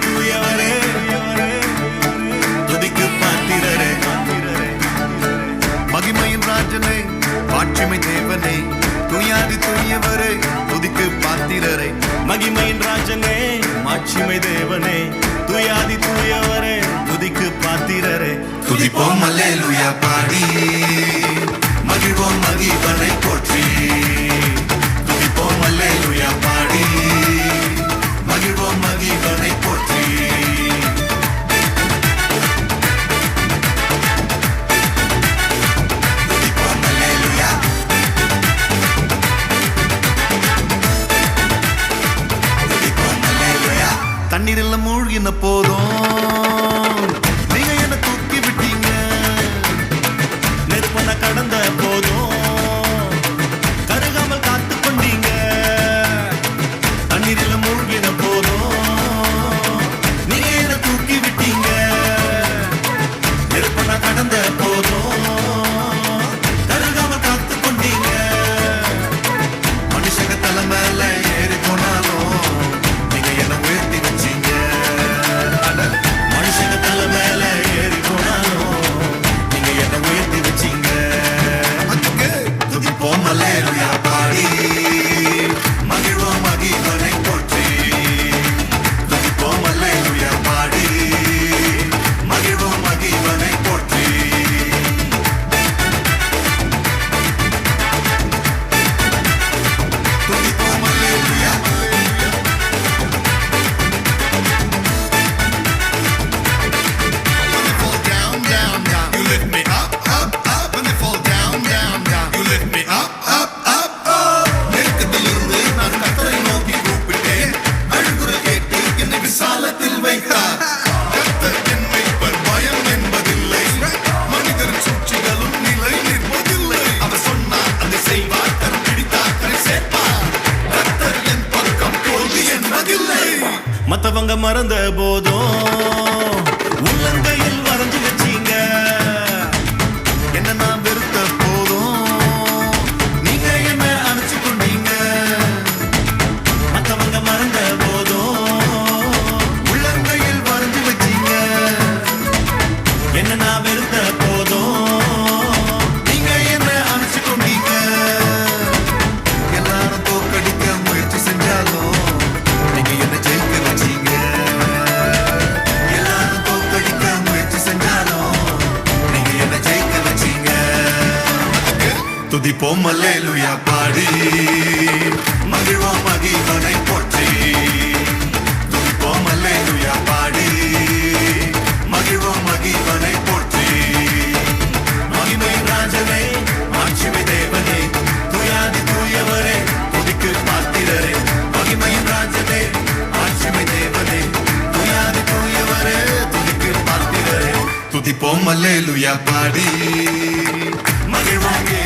துதிக்குரியவரே. துதிக்கு பாத்திரரே. மகிமையின் ராஜனே மாட்சிமை தேவனே துயாதி துரியவரே துதிக்கு பாத்திரரே. மகிமையின் ராஜனே மாட்சிமை தேவனே துயாதி தூயவரே துதிக்கு பாத்திரரே. துதிப்போம் அல்லேலுயா பாடி. தண்ணீரில் மூழ்கின போதும். அவங்க மறந்த போதும் உள்ளங்கையில் துதிப்போம் மல்லேலுயா பாடி. மகிழ்வோம் மகிழ்வனை போற்றி. துதிப்போம் மல்லேலுயா பாடி. மகிழ்வோம் மகிழ்வனை போற்றி. மகிமை ராஜனை ஆட்சிமை தேவனே துயாதி தூயவரே துதிக்கு பாத்திரரே. மகிமை ராஜனே ஆட்சிமை தேவனே துயாதி தூயவரே துதிக்கு பாத்திரரே. துதிப்போம் மல்லேலுயா பாடி. மகிழ்வாங்கே